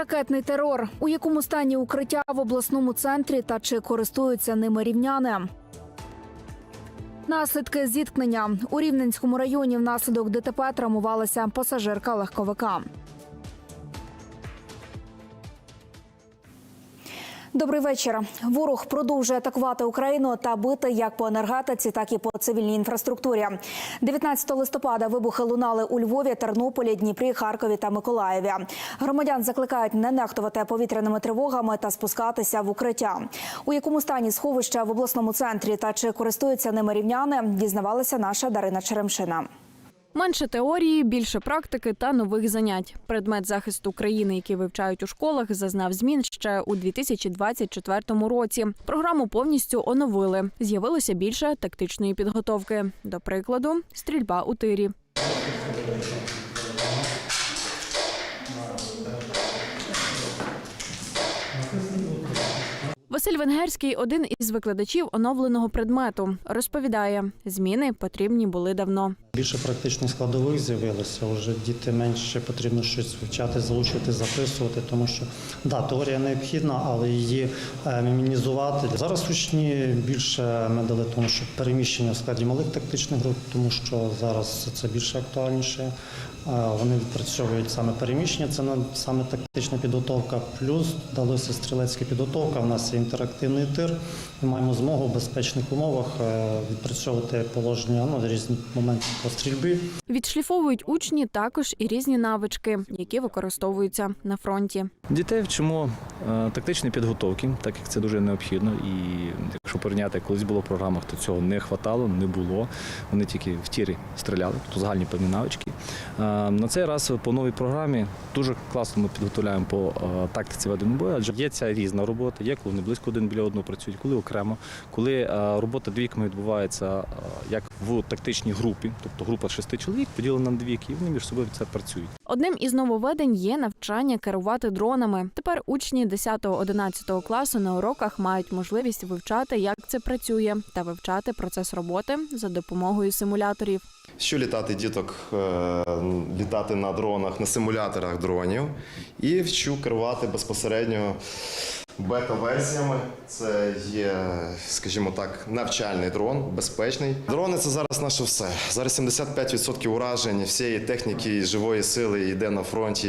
Ракетний терор. У якому стані укриття в обласному центрі та чи користуються ними рівняни? Наслідки зіткнення у Рівненському районі внаслідок ДТП травмувалася пасажирка легковика. Добрий вечір. Ворог продовжує атакувати Україну та бити як по енергетиці, так і по цивільній інфраструктурі. 19 листопада вибухи лунали у Львові, Тернополі, Дніпрі, Харкові та Миколаєві. Громадян закликають не нехтувати повітряними тривогами та спускатися в укриття. У якому стані сховища в обласному центрі та чи користуються ними рівняни, дізнавалася наша Дарина Черемшина. Менше теорії, більше практики та нових занять. Предмет захисту країни, який вивчають у школах, зазнав змін ще у 2024 році. Програму повністю оновили. З'явилося більше тактичної підготовки. До прикладу, стрільба у тирі. Василь Венгерський один із викладачів оновленого предмету. Розповідає, зміни потрібні були давно. Більше практичних складових з'явилося. Вже діти менше потрібно щось вивчати, залучити, записувати, тому що да, теорія необхідна, але її е, мінімізувати. Зараз учні більше ми дали тому, що переміщення в складі малих тактичних груп, тому що зараз це більше актуальніше. Е, Вони відпрацьовують саме переміщення, це саме тактична підготовка. Плюс далося стрілецька підготовка. У нас є інтерактивний тир. Ми маємо змогу в безпечних умовах е, відпрацьовувати положення ну, різні моменти по стрільбі. Відшліфовують учні також і різні навички, які використовуються на фронті. Дітей вчимо е, тактичної підготовки, так як це дуже необхідно. І якщо порівняти, колись було в програмах, то цього не хватало, не було. Вони тільки в тірі стріляли, то загальні певні навички. Е, На цей раз по новій програмі дуже класно ми підготовляємо по е, тактиці ведення бою, адже є ця різна робота. Є коли вони близько один біля одного працюють, коли окремо, коли е, робота двійками відбувається як в тактичній групі, тобто група шести чоловік поділена на двійки, і вони між собою це працюють. Одним із нововведень є навчання керувати дронами. Тепер учні 10-11 класу на уроках мають можливість вивчати, як це працює, та вивчати процес роботи за допомогою симуляторів. Що літати діток, е, літати на дронах, на симуляторах дронів і вчу керувати безпосередньо бета-версіями. Це є, скажімо так, навчальний дрон, безпечний. Дрони це зараз наше все. Зараз 75% уражень всієї техніки живої сили йде на фронті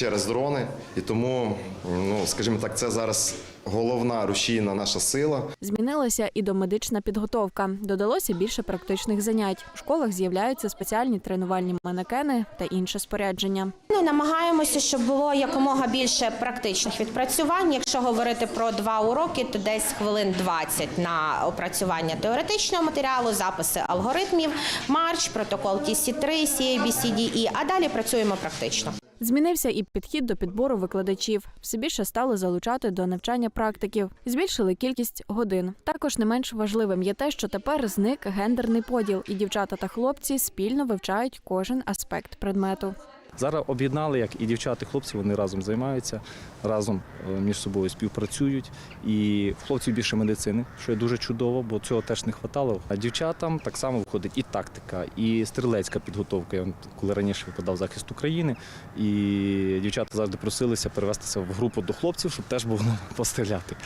через дрони. І тому, ну скажімо так, це зараз головна рушійна наша сила. Змінилася і домедична підготовка. Додалося більше практичних занять. У школах з'являються спеціальні тренувальні манекени та інше спорядження. Ну, намагаємося, щоб було якомога більше практичних відпрацювань. Якщо говорити про два уроки, то десь хвилин 20 на опрацювання теоретичного матеріалу, записи алгоритмів, марш, протокол TC3, CABCDE, а далі працюємо практично. Змінився і підхід до підбору викладачів. Все більше стали залучати до навчання практиків, збільшили кількість годин. Також не менш важливим є те, що тепер зник гендерний поділ, і дівчата та хлопці спільно вивчають кожен аспект предмету. Зараз об'єднали, як і дівчата, і хлопці, вони разом займаються, разом е, між собою співпрацюють. І в хлопців більше медицини, що є дуже чудово, бо цього теж не вистачало. А дівчатам так само виходить і тактика, і стрілецька підготовка. Я коли раніше викладав захист України, і дівчата завжди просилися перевестися в групу до хлопців, щоб теж було постріляти.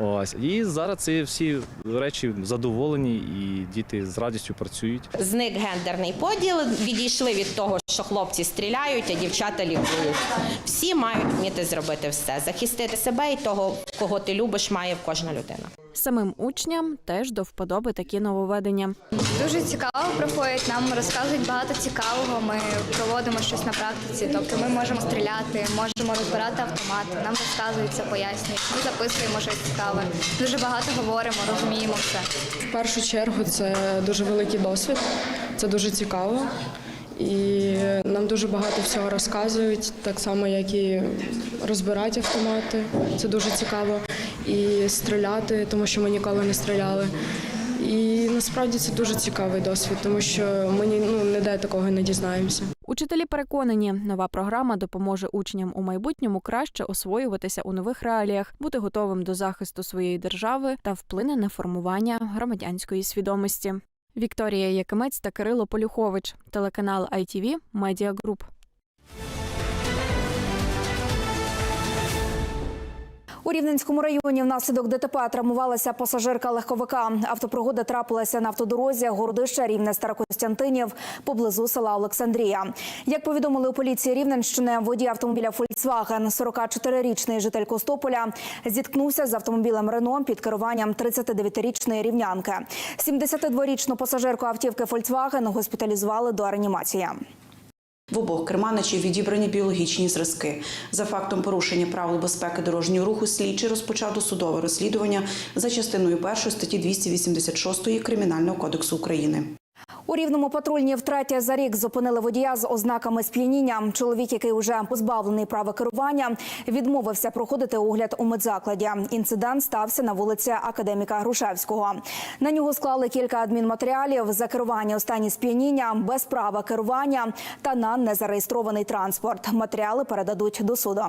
Ось і зараз ці всі речі задоволені, і діти з радістю працюють. Зник гендерний поділ, відійшли від того, що хлопці стріляють, а дівчата лікують. Всі мають вміти зробити все, захистити себе і того, кого ти любиш, має кожна людина. Самим учням теж до вподоби такі нововведення. Дуже цікаво проходить. Нам розказують багато цікавого. Ми проводимо щось на практиці. Тобто ми можемо стріляти, можемо розбирати автомати. Нам розказується, пояснюють. Ми записуємо щось цікаве. Дуже багато говоримо, розуміємо все. В першу чергу це дуже великий досвід, це дуже цікаво. І нам дуже багато всього розказують, так само, як і розбирати автомати. Це дуже цікаво. І стріляти, тому що ми ніколи не стріляли. І насправді це дуже цікавий досвід, тому що ми ну, ніде такого не дізнаємося. Учителі переконані, нова програма допоможе учням у майбутньому краще освоюватися у нових реаліях, бути готовим до захисту своєї держави та вплине на формування громадянської свідомості. Вікторія Якимець та Кирило Полюхович, телеканал ITV Media Group. У Рівненському районі внаслідок ДТП травмувалася пасажирка легковика. Автопригода трапилася на автодорозі Городища Рівне Старокостянтинів поблизу села Олександрія. Як повідомили у поліції Рівненщини, водій автомобіля Volkswagen, 44-річний житель Костополя, зіткнувся з автомобілем Рено під керуванням 39-річної рівнянки. 72-річну пасажирку автівки Volkswagen госпіталізували до реанімації. В обох керманичів відібрані біологічні зразки. За фактом порушення правил безпеки дорожнього руху слідчий розпочав досудове розслідування за частиною 1 статті 286 Кримінального кодексу України. У рівному патрульні втретє за рік зупинили водія з ознаками сп'яніння. Чоловік, який уже позбавлений права керування, відмовився проходити огляд у медзакладі. Інцидент стався на вулиці Академіка Грушевського. На нього склали кілька адмінматеріалів за керування у стані сп'яніння, без права керування та на незареєстрований транспорт. Матеріали передадуть до суду.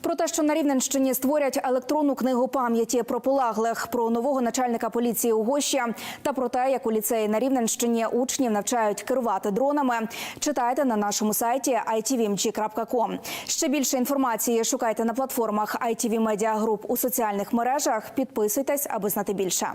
Про те, що на Рівненщині створять електронну книгу пам'яті про полеглих, про нового начальника поліції у та про те, як у ліцеї на Рівненщині учнів навчають керувати дронами, читайте на нашому сайті itvmg.com. Ще більше інформації шукайте на платформах ITV Media Group у соціальних мережах. Підписуйтесь, аби знати більше.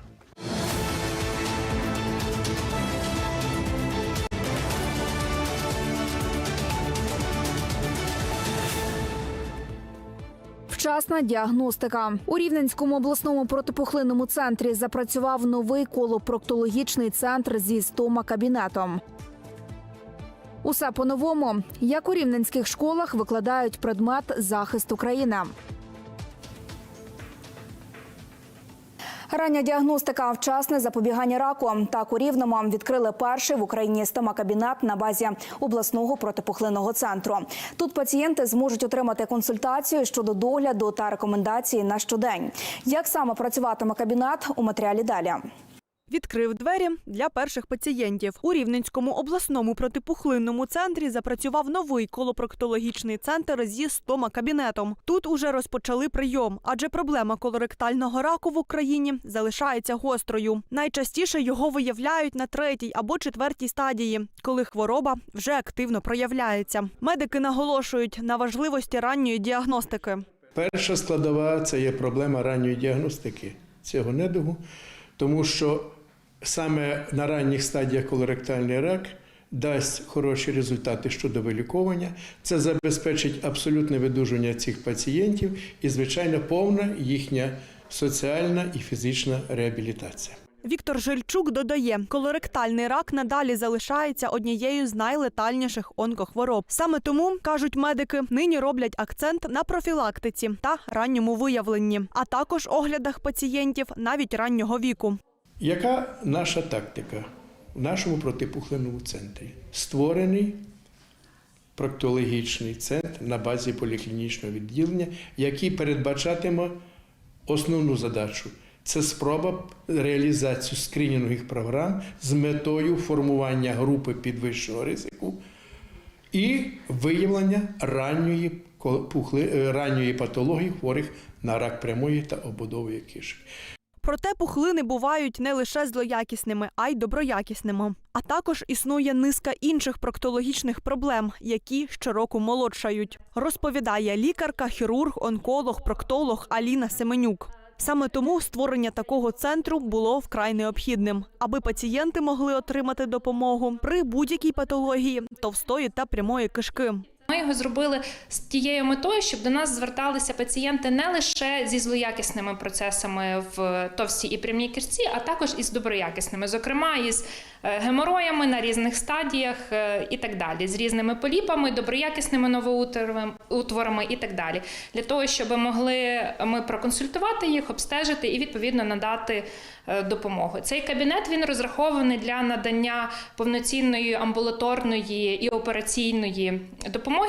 Вчасна діагностика у Рівненському обласному протипухлинному центрі запрацював новий колопроктологічний центр зі стома-кабінетом. Усе по-новому, як у рівненських школах викладають предмет захист України. Рання діагностика, вчасне запобігання раку. Так у Рівному відкрили перший в Україні стомакабінет на базі обласного протипухлинного центру. Тут пацієнти зможуть отримати консультацію щодо догляду та рекомендації на щодень. Як саме працюватиме кабінет у матеріалі далі. Відкрив двері для перших пацієнтів. У Рівненському обласному протипухлинному центрі запрацював новий колопроктологічний центр зі стома-кабінетом. Тут уже розпочали прийом, адже проблема колоректального раку в Україні залишається гострою. Найчастіше його виявляють на третій або четвертій стадії, коли хвороба вже активно проявляється. Медики наголошують на важливості ранньої діагностики. Перша складова це є проблема ранньої діагностики цього недугу, тому що саме на ранніх стадіях колоректальний рак дасть хороші результати щодо виліковування. Це забезпечить абсолютне видужання цих пацієнтів і, звичайно, повна їхня соціальна і фізична реабілітація. Віктор Жильчук додає, колоректальний рак надалі залишається однією з найлетальніших онкохвороб. Саме тому кажуть медики, нині роблять акцент на профілактиці та ранньому виявленні, а також оглядах пацієнтів навіть раннього віку. Яка наша тактика в нашому протипухлинному центрі? Створений проктологічний центр на базі поліклінічного відділення, який передбачатиме основну задачу. Це спроба реалізації скринінгових програм з метою формування групи підвищеного ризику і виявлення ранньої, е, ранньої патології хворих на рак прямої та обудової кишок. Проте пухлини бувають не лише злоякісними, а й доброякісними. А також існує низка інших проктологічних проблем, які щороку молодшають. Розповідає лікарка, хірург, онколог, проктолог Аліна Семенюк. Саме тому створення такого центру було вкрай необхідним, аби пацієнти могли отримати допомогу при будь-якій патології товстої та прямої кишки. Ми його зробили з тією метою, щоб до нас зверталися пацієнти не лише зі злоякісними процесами в товстій і прямій кишці, а також із доброякісними, зокрема із е, гемороями на різних стадіях е, і так далі, з різними поліпами, доброякісними новоутворами і так далі, для того, щоб могли ми проконсультувати їх, обстежити і відповідно надати е, допомогу. Цей кабінет він розрахований для надання повноцінної амбулаторної і операційної допомоги.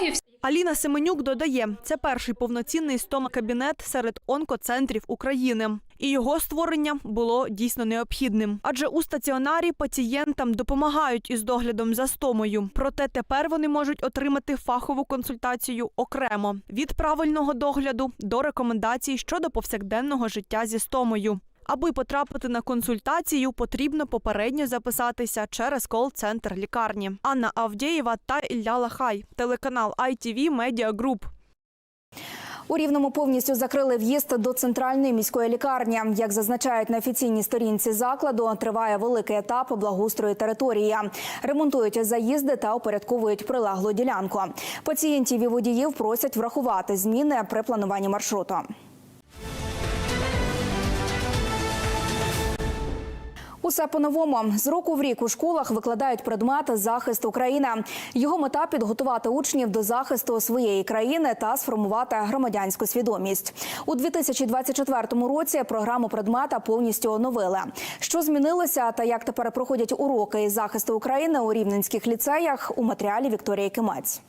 Аліна Семенюк додає, це перший повноцінний стомакабінет серед онкоцентрів України. І його створення було дійсно необхідним. Адже у стаціонарі пацієнтам допомагають із доглядом за стомою. Проте тепер вони можуть отримати фахову консультацію окремо від правильного догляду до рекомендацій щодо повсякденного життя зі стомою. Аби потрапити на консультацію, потрібно попередньо записатися через кол-центр лікарні. Анна Авдєєва та Ілля Лахай, телеканал ITV Media Group. У Рівному повністю закрили в'їзд до центральної міської лікарні. Як зазначають на офіційній сторінці закладу, триває великий етап благоустрою території. Ремонтують заїзди та упорядковують прилеглу ділянку. Пацієнтів і водіїв просять врахувати зміни при плануванні маршруту. Усе по-новому з року в рік у школах викладають предмет захист України. Його мета підготувати учнів до захисту своєї країни та сформувати громадянську свідомість. У 2024 році програму предмета повністю оновили. Що змінилося та як тепер проходять уроки із захисту України у рівненських ліцеях у матеріалі Вікторії Кимець.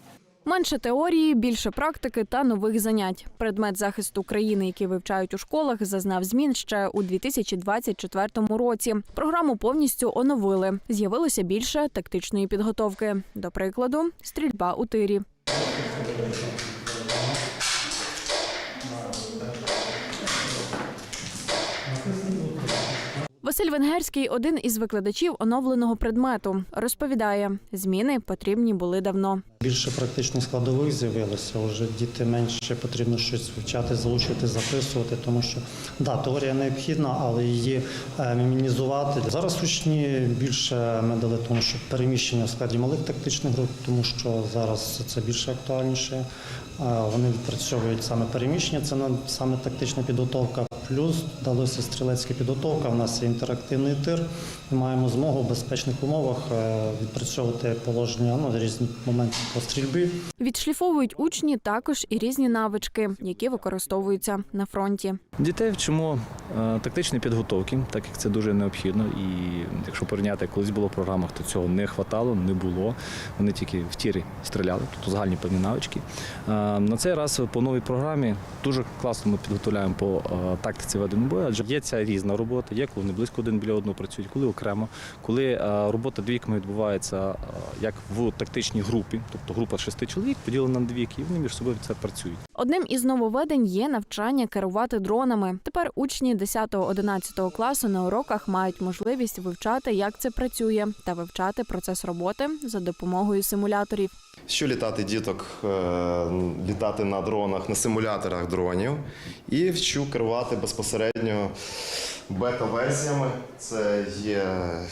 Менше теорії, більше практики та нових занять. Предмет захисту України, який вивчають у школах, зазнав змін ще у 2024 році. Програму повністю оновили. З'явилося більше тактичної підготовки. До прикладу, стрільба у тирі. Василь Венгерський один із викладачів оновленого предмету. Розповідає, зміни потрібні були давно. Більше практичних складових з'явилося. Вже діти менше потрібно щось вивчати, залучити, записувати, тому що да, теорія необхідна, але її е, мінімізувати. Зараз учні більше ми дали тому, що переміщення в складі малих тактичних груп, тому що зараз це більше актуальніше. Е, Вони відпрацьовують саме переміщення, це саме тактична підготовка. Плюс далося стрілецька підготовка. У нас є інтерактивний тир. Ми маємо змогу в безпечних умовах е, відпрацьовувати положення ну, різні моменти по стрільбі. Відшліфовують учні також і різні навички, які використовуються на фронті. Дітей вчимо е, тактичної підготовки, так як це дуже необхідно. І якщо порівняти, колись було в програмах, то цього не хватало, не було. Вони тільки в тірі стріляли, тобто загальні певні навички. Е, На цей раз по новій програмі дуже класно ми підготовляємо по е, тактиці ведення бою, адже є ця різна робота, є коли вони близько один біля одного працюють, коли окремо, коли робота двійками відбувається як в тактичній групі, тобто група шести чоловік поділена на дві, і вони між собою це працюють. Одним із нововведень є навчання керувати дронами. Тепер учні 10-11 класу на уроках мають можливість вивчати, як це працює, та вивчати процес роботи за допомогою симуляторів. Що літати діток, е, літати на дронах, на симуляторах дронів і вчу керувати безпосередньо бета-версіями. Це є,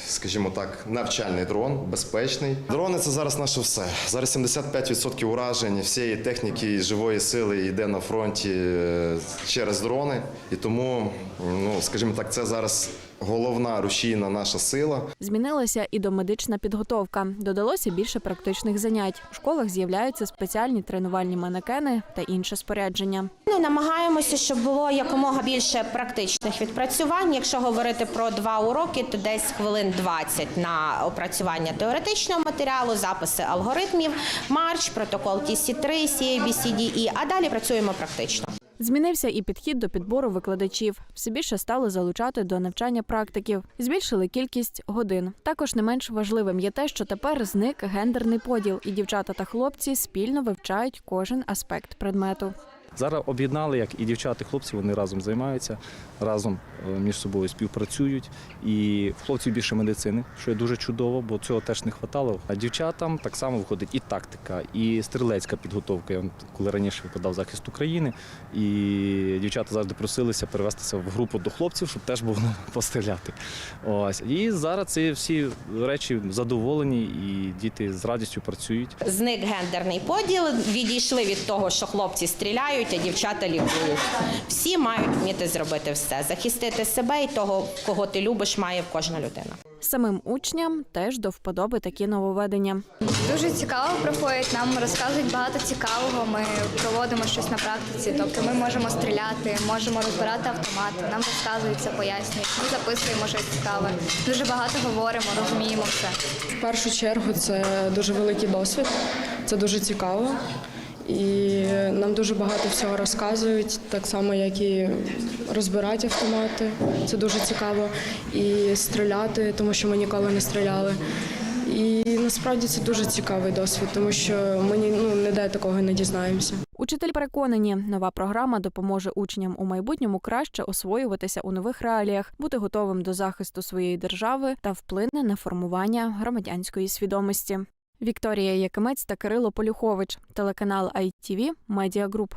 скажімо так, навчальний дрон, безпечний. Дрони це зараз наше все. Зараз 75% уражень всієї техніки і живої сили йде на фронті е, через дрони. І тому, ну скажімо так, це зараз головна рушійна наша сила. Змінилася і домедична підготовка. Додалося більше практичних занять. У школах з'являються спеціальні тренувальні манекени та інше спорядження. Ну, намагаємося, щоб було якомога більше практичних відпрацювань. Якщо говорити про два уроки, то десь хвилин 20 на опрацювання теоретичного матеріалу, записи алгоритмів, марш, протокол TC3, CABCDE, а далі працюємо практично. Змінився і підхід до підбору викладачів. Все більше стали залучати до навчання практиків, збільшили кількість годин. Також не менш важливим є те, що тепер зник гендерний поділ, і дівчата та хлопці спільно вивчають кожен аспект предмету. Зараз об'єднали, як і дівчата, і хлопці, вони разом займаються, разом е, між собою співпрацюють. І в хлопців більше медицини, що є дуже чудово, бо цього теж не вистачало. А дівчатам так само виходить і тактика, і стрілецька підготовка. Я коли раніше викладав захист України, і дівчата завжди просилися перевестися в групу до хлопців, щоб теж було постріляти. Ось і зараз ці всі речі задоволені, і діти з радістю працюють. Зник гендерний поділ. Відійшли від того, що хлопці стріляють, а дівчата лікують. Всі мають вміти зробити все, захистити себе і того, кого ти любиш, має кожна людина. Самим учням теж до вподоби такі нововведення. Дуже цікаво проходить. Нам розказують багато цікавого. Ми проводимо щось на практиці. Тобто ми можемо стріляти, можемо розбирати автомати. Нам розказують це, пояснюють. Ми записуємо щось цікаве. Дуже багато говоримо, розуміємо все. В першу чергу це дуже великий досвід, це дуже цікаво. І нам дуже багато всього розказують, так само, як і розбирати автомати. Це дуже цікаво. І стріляти, тому що ми ніколи не стріляли. І насправді це дуже цікавий досвід, тому що ми ну, ніде такого не дізнаємося. Учителі переконані, нова програма допоможе учням у майбутньому краще освоюватися у нових реаліях, бути готовим до захисту своєї держави та вплине на формування громадянської свідомості. Вікторія Якимець та Кирило Полюхович, телеканал ITV Group.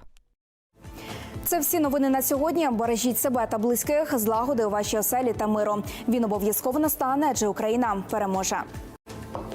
Це всі новини на сьогодні. Бережіть себе та близьких, злагоди у вашій оселі та миру. Він обов'язково настане, адже Україна переможе.